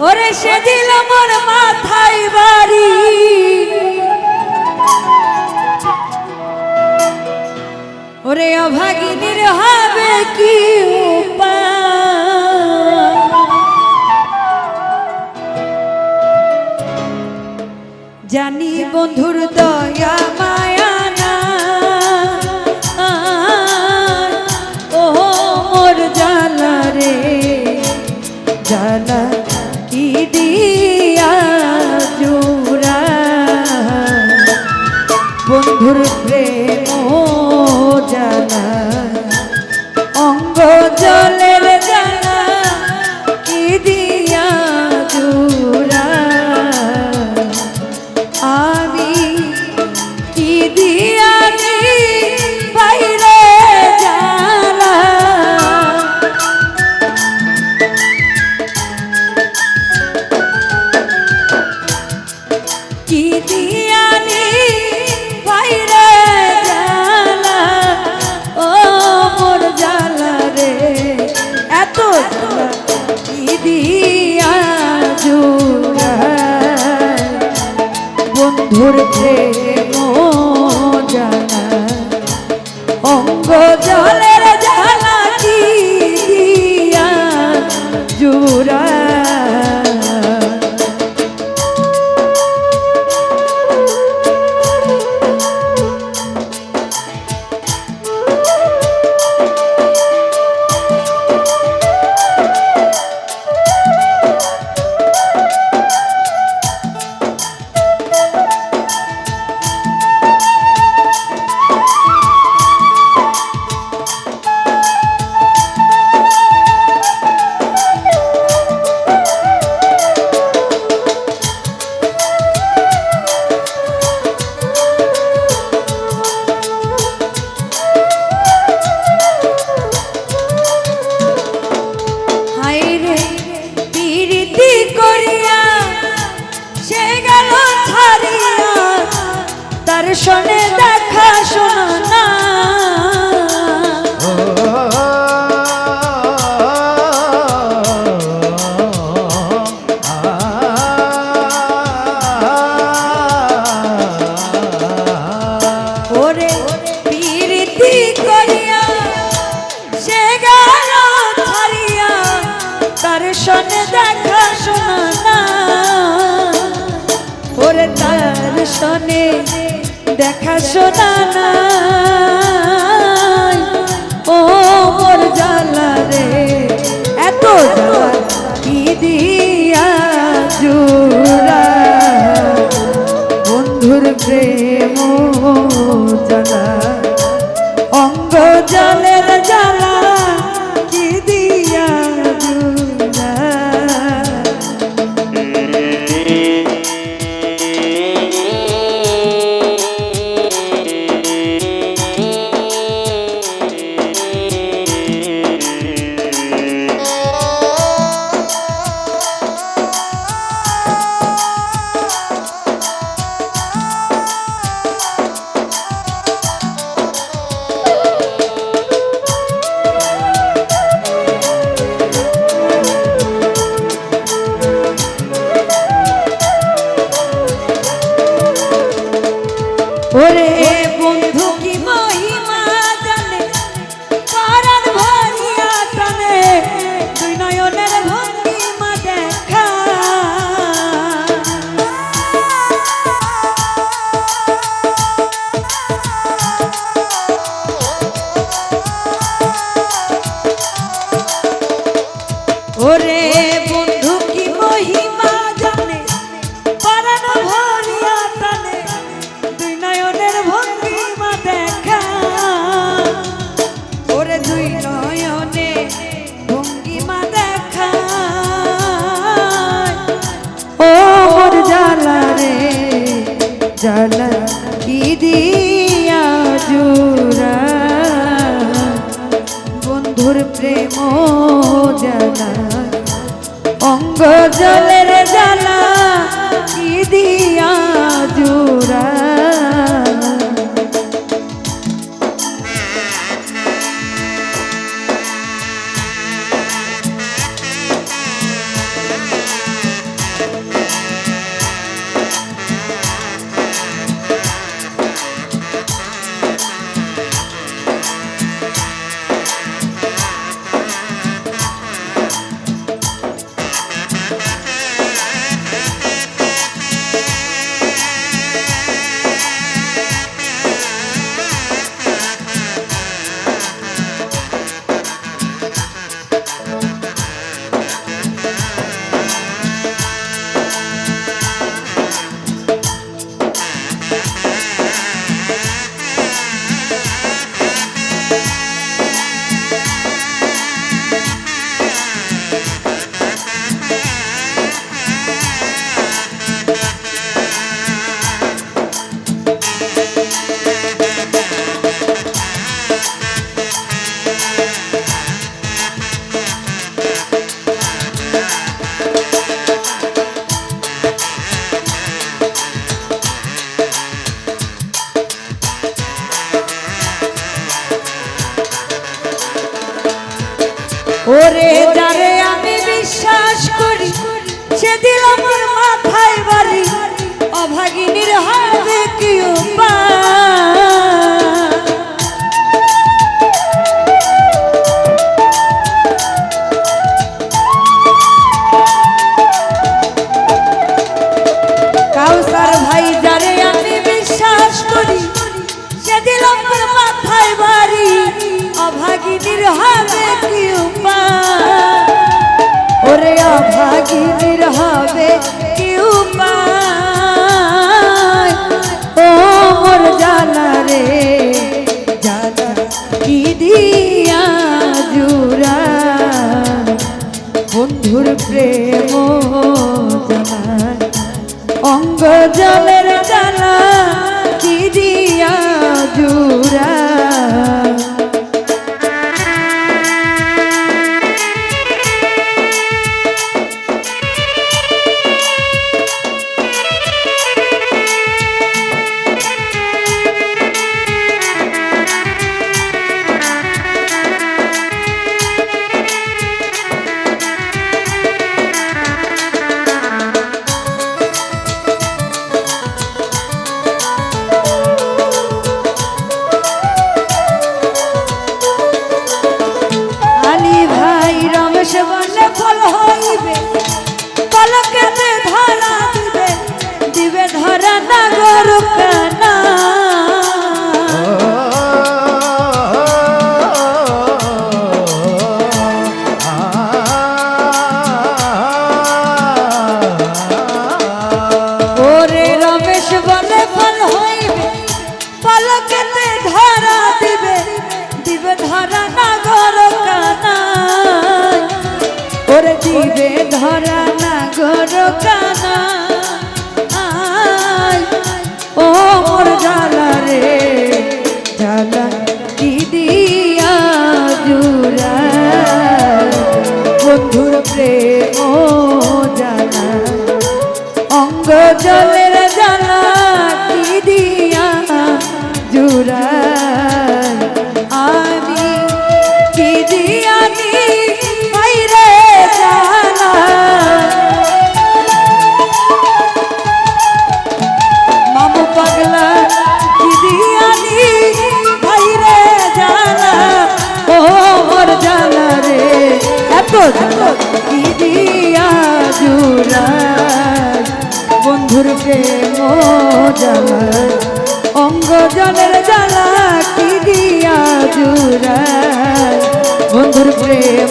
ওরে সেদিন আমার মাথায় বাড়ি। ওরে অভাগিনীর হবে কি জানি বন্ধুর দয়া বন্ধুর প্রেম জানা। দর্শনে দেখা শোনা নাই। ও মোর জালা রে, এত কি দিয়া জুরা বন্ধুর প্রেম জানা অঙ্গ জালে প্রেম জানা অঙ্গ জলের জ্বালা কি দিয়া ওরে যারে আমি বিশ্বাস করি সে দিল আমার মাথায় বাড়ি। অভাগিনীর হবে কি উপায়?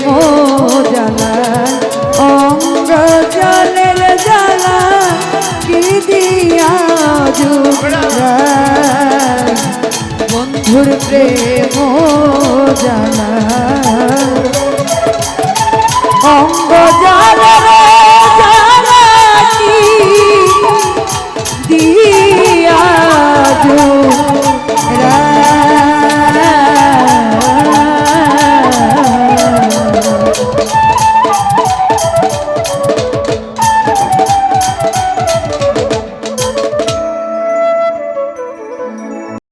মোজালায় অঙ্গ জলের জ্বালা কি দিয়া বন্ধুর প্রেম জানা।